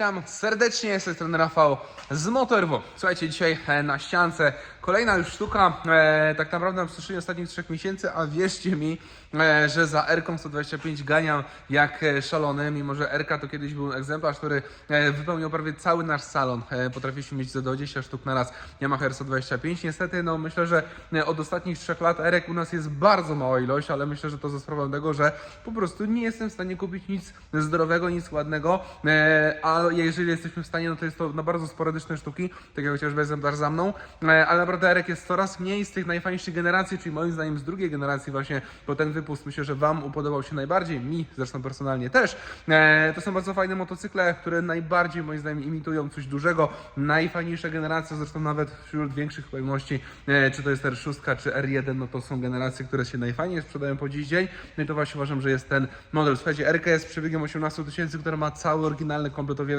witam serdecznie, z tej Rafał z Motorwo. Słuchajcie, dzisiaj e, na ściance kolejna już sztuka, e, tak naprawdę na przestrzeni ostatnich trzech miesięcy, a wierzcie mi, e, że za R 125 ganiam jak e, szalony, mimo że R to kiedyś był egzemplarz, który e, wypełniał prawie cały nasz salon. E, potrafiliśmy mieć za 20 sztuk na raz Yamaha R 125. Niestety, no myślę, że e, od ostatnich trzech lat R u nas jest bardzo mała ilość, ale myślę, że to za sprawą tego, że po prostu nie jestem w stanie kupić nic zdrowego, nic ładnego, e, a jeżeli jesteśmy w stanie, no to jest to na bardzo sporadyczne sztuki, tak jak chociażby egzemplarz za mną, e, ale naprawdę Erek jest coraz mniej z tych najfajniejszych generacji, czyli moim zdaniem z drugiej generacji właśnie, bo ten wypust myślę, że Wam upodobał się najbardziej, mi zresztą personalnie też. E, to są bardzo fajne motocykle, które najbardziej moim zdaniem imitują coś dużego, najfajniejsza generacja, zresztą nawet wśród większych pojemności, e, czy to jest R6 czy R1, no to są generacje, które się najfajniej sprzedają po dziś dzień, no i to właśnie uważam, że jest ten model. Słuchajcie, RK jest przebiegiem 18 tysięcy, który ma cały oryginalny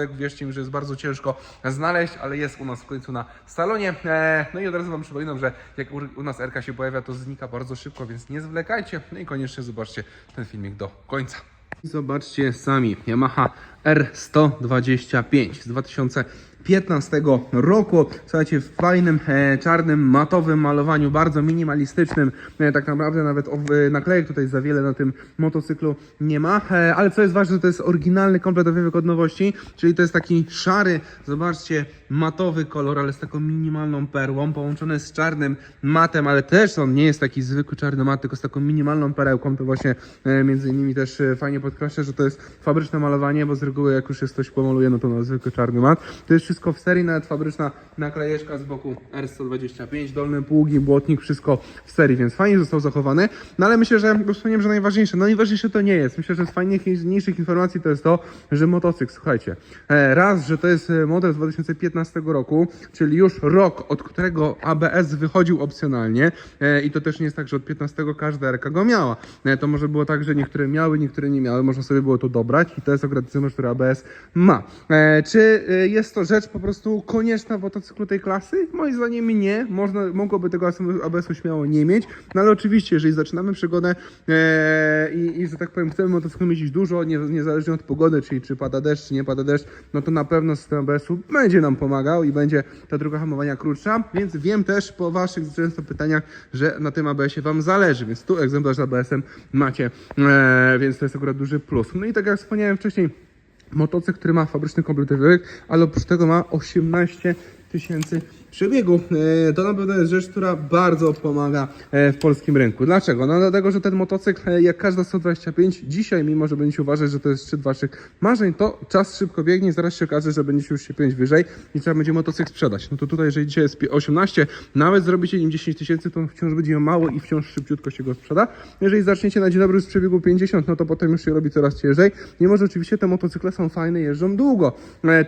kompletowiewek. Wierzcie mi, że jest bardzo ciężko znaleźć, ale jest u nas w końcu na salonie. E, No i od razu Wam przypominam, że jak u nas RK się pojawia, to znika bardzo szybko, więc nie zwlekajcie. No i koniecznie zobaczcie ten filmik do końca. Zobaczcie sami, Yamaha R125 z 2015 roku. Słuchajcie, w fajnym, e, czarnym, matowym malowaniu, bardzo minimalistycznym. E, tak naprawdę nawet e, naklejek tutaj za wiele na tym motocyklu nie ma. Ale co jest ważne, to jest oryginalny komplet owiewek od nowości, czyli to jest taki szary, zobaczcie, matowy kolor, ale z taką minimalną perłą, połączony z czarnym matem, ale też on nie jest taki zwykły czarny mat, tylko z taką minimalną perełką. To właśnie między innymi też fajnie podkreśla, że to jest fabryczne malowanie, bo z reguły jak już jest coś pomaluje, no to na zwykły czarny mat. To jest wszystko w serii, nawet fabryczna naklejeczka z boku R125, dolny pługi, błotnik, wszystko w serii, więc fajnie został zachowany. No ale myślę, że wspomniałem, że najważniejsze, no najważniejsze to nie jest. Myślę, że z fajniejszych informacji to jest to, że motocykl, słuchajcie, e, raz, że to jest e, model z 2015 roku, czyli już rok, od którego ABS wychodził opcjonalnie e, i to też nie jest tak, że od 15 każda RK go miała. To może było tak, że niektóre miały, niektóre nie miały, można sobie było to dobrać i to jest akurat egzemplarz, który ABS ma. E, Czy e, jest to rzecz po prostu konieczna w motocyklu tej klasy? Moim zdaniem nie. Można, mogłoby tego ABS-u śmiało nie mieć, no ale oczywiście, jeżeli zaczynamy przygodę e, i, i, że tak powiem, chcemy motocyklem jeździć dużo, nie, niezależnie od pogody, czyli czy pada deszcz, czy nie pada deszcz, no to na pewno system ABS-u będzie nam pomagał i będzie ta droga hamowania krótsza, więc wiem też po Waszych często pytaniach, że na tym ABS-ie Wam zależy, więc tu egzemplarz z ABS-em macie, więc to jest akurat duży plus. No i tak jak wspomniałem wcześniej, motocykl, który ma fabryczny kompleterek, ale oprócz tego ma 18 tysięcy przebiegu. E, To na pewno jest rzecz, która bardzo pomaga e, w polskim rynku. Dlaczego? No dlatego, że ten motocykl, e, jak każda 125, dzisiaj, mimo że będziecie uważać, że to jest szczyt waszych marzeń, to czas szybko biegnie zaraz się okaże, że będziecie już się 5 wyżej i trzeba będzie motocykl sprzedać. No to tutaj, jeżeli dzisiaj jest 18, nawet zrobicie nim 10 tysięcy, to wciąż będzie mało i wciąż szybciutko się go sprzeda. Jeżeli zaczniecie na dzień dobry z przebiegu 50, no to potem już się robi coraz ciężej. Mimo, że oczywiście te motocykle są fajne, jeżdżą długo.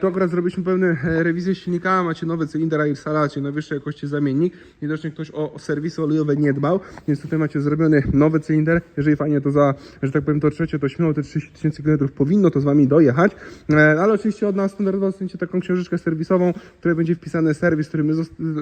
Tu akurat zrobiliśmy pewne rewizje silnika, macie nowy cylinder Airsala, macie najwyższej jakości zamiennik. Widocznie ktoś o, serwisy olejowe nie dbał, więc tutaj macie zrobiony nowy cylinder. Jeżeli fajnie to za, że tak powiem, to trzecie, to śmiało te 30 tysięcy kilometrów powinno to z wami dojechać. E, Ale oczywiście od nas standardowo dostaniecie taką książeczkę serwisową, w której będzie wpisany serwis, który my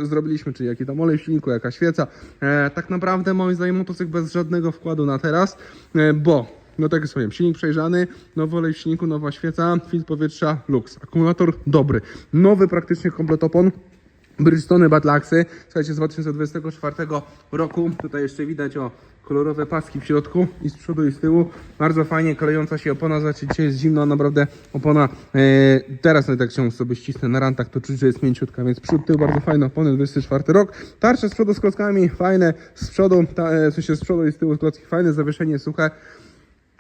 zrobiliśmy, czyli jaki tam olej w silniku, jaka świeca. E, Tak naprawdę moim zdaniem motocykl bez żadnego wkładu na teraz, e, bo no tak jak wspomniałem, silnik przejrzany, nowy olej w silniku, nowa świeca, filtr powietrza, lux. Akumulator dobry. Nowy praktycznie komplet opon. Bridgestone Batlaxy, słuchajcie, z 2024 roku. Tutaj jeszcze widać o kolorowe paski w środku i z przodu i z tyłu. Bardzo fajnie klejąca się opona, zobaczcie, dzisiaj jest zimno, naprawdę opona. E, teraz nawet jak się sobie ścisnę na rantach, to czuć, że jest mięciutka, więc przód, tył bardzo fajne opony, 24 rok. Tarcze z przodu z klockami, fajne, z przodu, ta, e, w sensie z przodu i z tyłu klocki fajne, zawieszenie suche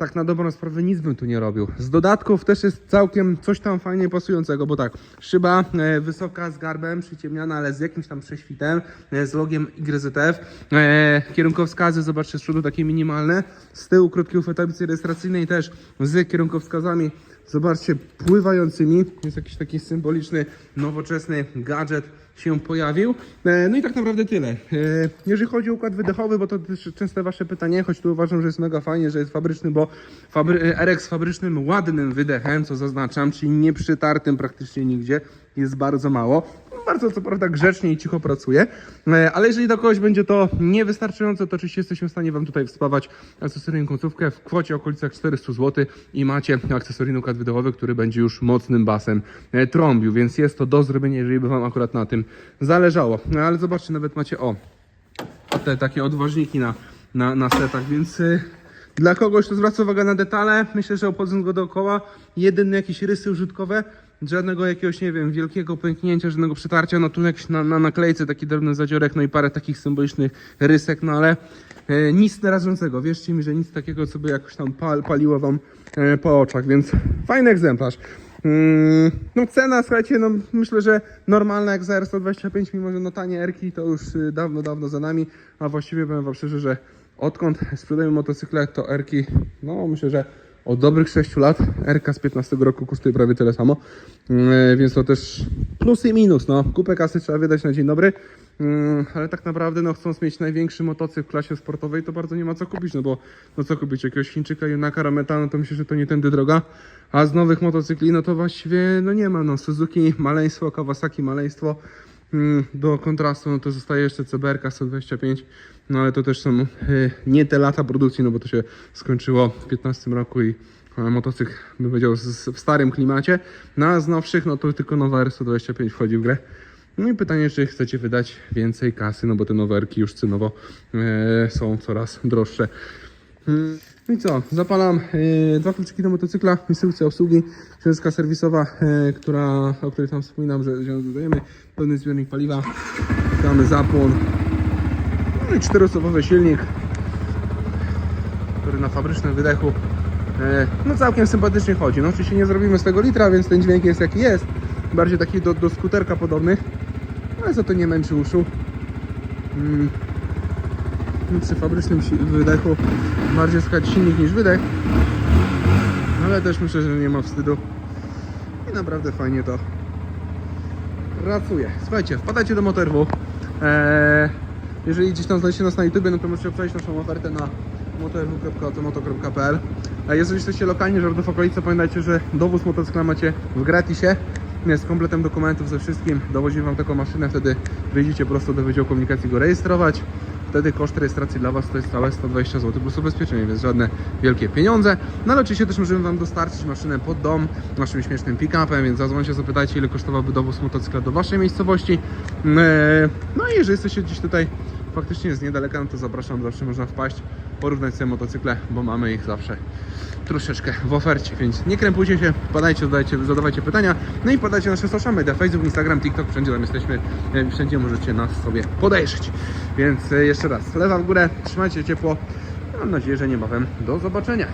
tak na dobrą sprawę nic bym tu nie robił. Z dodatków też jest całkiem coś tam fajnie pasującego, bo tak, szyba e, wysoka z garbem, przyciemniana, ale z jakimś tam prześwitem, e, z logiem YZF. E, kierunkowskazy, zobaczcie, z przodu takie minimalne. Z tyłu krótkie uchwyt tablicy rejestracyjnej też z kierunkowskazami. Zobaczcie, pływającymi. Jest jakiś taki symboliczny, nowoczesny gadżet się pojawił. E, No i tak naprawdę tyle. E, Jeżeli chodzi o układ wydechowy, bo to też częste Wasze pytanie, choć tu uważam, że jest mega fajnie, że jest fabryczny, bo fabry, e, RX z fabrycznym, ładnym wydechem, co zaznaczam, czyli nie przytartym praktycznie nigdzie, jest bardzo mało. Bardzo co prawda grzecznie i cicho pracuje, e, ale jeżeli do kogoś będzie to niewystarczające, to oczywiście jesteśmy w stanie Wam tutaj wspawać akcesoryjną końcówkę w kwocie okolicach 400 zł i macie akcesoryjny układ wydechowy, który będzie już mocnym basem e, trąbił, więc jest to do zrobienia, jeżeli by Wam akurat na tym zależało. No ale zobaczcie, nawet macie o, te takie odważniki na, na, na setach, więc y, dla kogoś, kto zwraca uwagę na detale, myślę, że obchodząc go dookoła, jedyne jakieś rysy użytkowe, żadnego jakiegoś, nie wiem, wielkiego pęknięcia, żadnego przetarcia, no tu jakiś na, na naklejce taki drobny zadziorek, no i parę takich symbolicznych rysek, no ale e, nic rażącego, wierzcie mi, że nic takiego, co by jakoś tam pal, paliło wam e, po oczach, więc fajny egzemplarz. Mm, No cena, słuchajcie, no myślę, że normalna jak za R125, mimo że no tanie Erki to już y, dawno, dawno za nami, a właściwie powiem wam szczerze, że odkąd sprzedajemy motocykle, to Erki, no myślę, że od dobrych 6 lat, Erka z 15 roku kosztuje prawie tyle samo, Mm, więc to też plus i minus, no. Kupę kasy trzeba wydać na dzień dobry, Mm, ale tak naprawdę no chcąc mieć największy motocykl w klasie sportowej, to bardzo nie ma co kupić, no bo no co kupić, jakiegoś Chińczyka, Junaka, Rametana, to myślę, że to nie tędy droga, a z nowych motocykli, no to właściwie no nie ma, no. Suzuki maleństwo, Kawasaki maleństwo, do kontrastu no to zostaje jeszcze CBR 125, no ale to też są y, nie te lata produkcji, no bo to się skończyło w 15 roku i e, motocykl, bym powiedział, w starym klimacie. Na z nowszych, no to tylko nowa R125 wchodzi w grę. No i pytanie, czy chcecie wydać więcej kasy, no bo te nowe Rki już cenowo e, są coraz droższe. Mm, No i co? Zapalam e, dwa kluczyki do motocykla, instrukcja obsługi, książka serwisowa, e, która, o której tam wspominam, że, że dodajemy pełny zbiornik paliwa, damy zapłon, no i czteroosobowy silnik, który na fabrycznym wydechu e, no całkiem sympatycznie chodzi. No oczywiście nie zrobimy z tego litra, więc ten dźwięk jest jaki jest, bardziej taki do, do skuterka podobny, ale za to nie męczy uszu. Mm. Przy fabrycznym wydechu bardziej słychać silnik niż wydech, ale też myślę, że nie ma wstydu i naprawdę fajnie to pracuje. Słuchajcie, wpadacie do Motorwu. Eee, jeżeli gdzieś tam znajdziecie nas na YouTube, no to możecie obczaić naszą ofertę na motorw.automoto.pl A jeżeli jesteście lokalnie, żartów okolicy, pamiętajcie, że dowóz motocykla macie w gratisie. Z kompletem dokumentów, ze wszystkim. Dowozimy Wam taką maszynę, wtedy wyjdziecie prosto do Wydziału Komunikacji go rejestrować. Wtedy koszt rejestracji dla Was to jest całe 120 zł plus ubezpieczenie, więc żadne wielkie pieniądze. No ale oczywiście też możemy Wam dostarczyć maszynę pod dom naszym śmiesznym pick-upem, więc zadzwońcie, zapytajcie ile kosztowałby dowóz motocykla do Waszej miejscowości. Eee, No i jeżeli jesteście gdzieś tutaj faktycznie z niedaleka, no to zapraszam, zawsze można wpaść, porównać sobie motocykle, bo mamy ich zawsze troszeczkę w ofercie, więc nie krępujcie się, padajcie, zadajcie, zadawajcie pytania, no i podajcie nasze social media, Facebook, Instagram, TikTok, wszędzie tam jesteśmy, e, wszędzie możecie nas sobie podejrzeć. Więc e, jeszcze raz, lewa w górę, trzymajcie ciepło, mam nadzieję, że niebawem do zobaczenia.